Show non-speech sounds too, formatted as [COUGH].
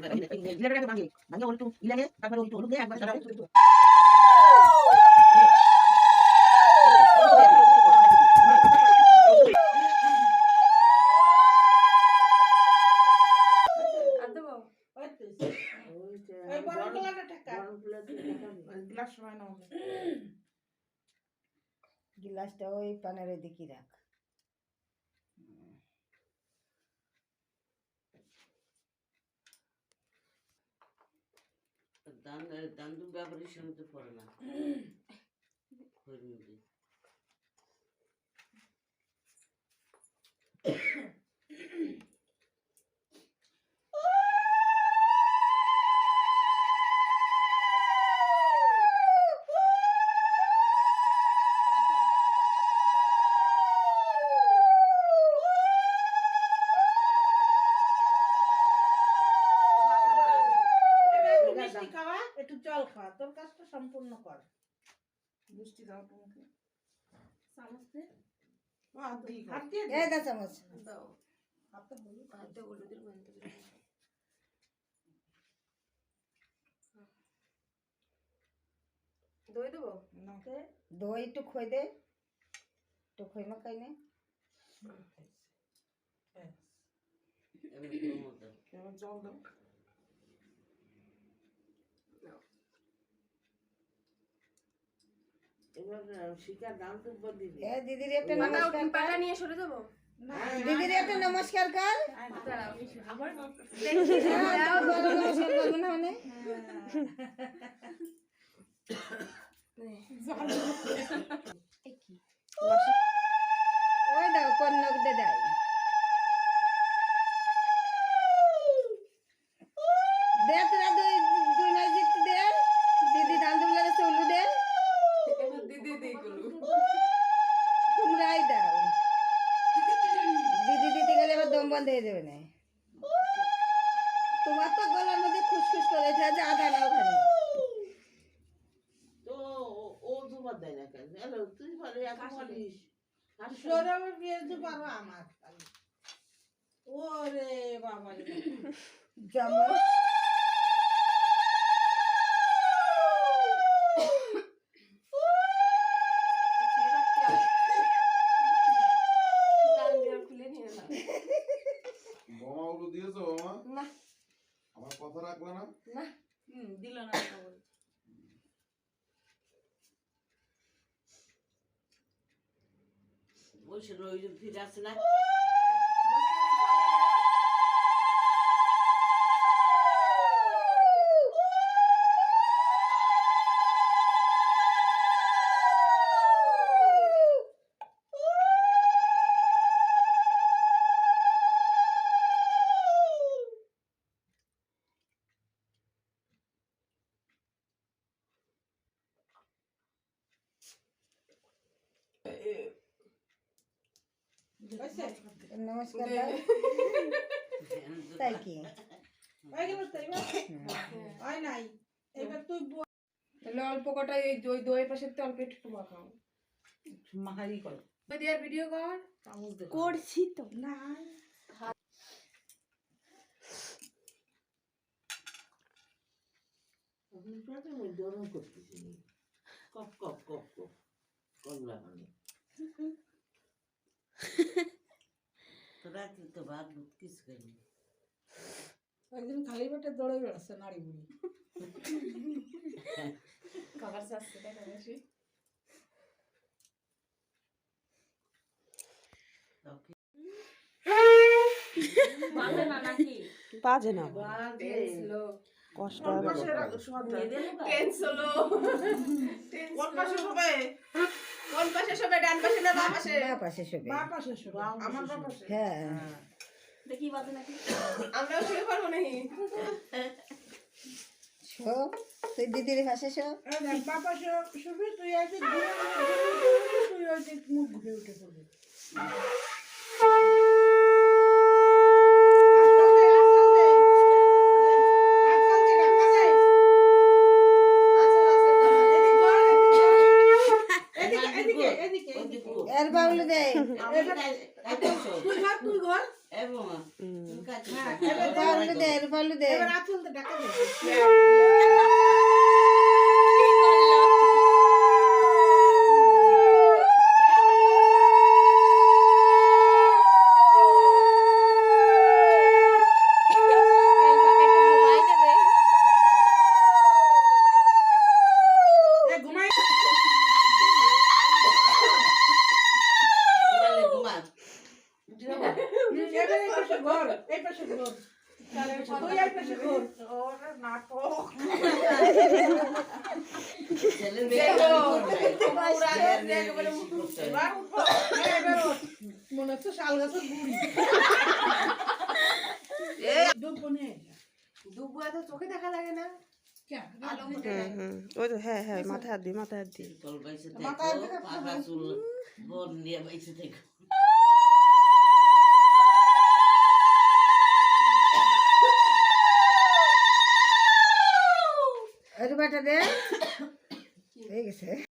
ইলাটাকে ভাঙে ভাঙে ওই একটু ইলাগে তারপরে একটু হলুদ একবার গিলাসটা ওই পানের দিকে রাখ। দান দান দু ব্যাপারের সঙ্গে তো পড়ে না [CLEARS THROAT] হরিণ একটু মিষ্টি খাওয়া একটু জল খাওয়া তোর কাজটা সম্পূর্ণ কর। মিষ্টি দাও তোমাকে। চামচ? দে হাত দিয়ে দে। দা চামচ। দাও। হাতটা হলুদ। হাতে হলুদের গন্ধ দই দেবো? না। দই একটু খই দে। একটু খই মাখাই নে দাও এবার জল দাও এবার শিকার দাম তো উপর দিবি এ দিদির একটা নমস্কার নিয়ে সরে যাব? দিদির একটা নমস্কার কর হ্যাঁ, নমস্কার করব না মানে। বন্ধ হয়ে যাবে না। তোমার তো গলার মধ্যে খুসখুস করে আছে আধা না ওখানে। তো ও- ও তোমার দেয় না কেন? তুই ভালো এত বলিস। সৌরভের বিয়ে দিতে পারো আমার খালি। ওরে বাবা যেমন ছেলে রাখতে হবে কান দিয়ে খুলে নিয়ে নাও বোমাগুলো দিয়েছ বোমা না আমার কথা রাখলে না না দিল না খবর বসে ওই যে ফিরে আসে না নমস্কার তাই কি। তাহলে অল্প কটা এই দই দইয়ের পাশে অল্প একটু মাখাও মাহারি করো। দেওয়ার ভিডিও কর। করছি তো। না। গরম করতেছি। কপ কপ কপ কপ কমলা মানে তোরা কি তো ভাত দুধ কিছু করি একদিন খালি পেটে দৌড়ে বেড়াচ্ছে নারী বুড়ি খাবার চাচ্ছে বাজে না নাকি বাজে না বাজে স্লো কষ্ট হবে কোন পাশে শোবে ডান পাশে না বাম পাশে? বাম পাশে শোবে। বাম পাশে শোবে। আমার বাম পাশে? হ্যাঁ। দেখি বাজে নাকি? আমরাও শুয়ে পারব নাকি? শো তুই দিদির পাশে শো। এই দেখ, বা পাশে শোবে তুই আজ তুই আজ মুখ ঘুরে উঠে পড়বি। দে তুই ঘর তুই ঘর। হ্যাঁ, এবার দে এবার আঁচল তো ডাকা দে এ, ঘুমাই ঘুমালে ঘুমা এবার এই পাশে ঘর এই পাশে ঘর তুই এই পাশে ঘর ওরে নাটক ছেলের মেয়ে এবার উঠো এ, এবার ওঠ। মনে হচ্ছে শাল গাছের গুড়ি চোখে দেখা লাগে না ওই তো হ্যাঁ হ্যাঁ মাথায় হাত দি মাথায় হাত দি কল মাথায় রূপাটা দে। [COUGHS] হয়ে গেছে।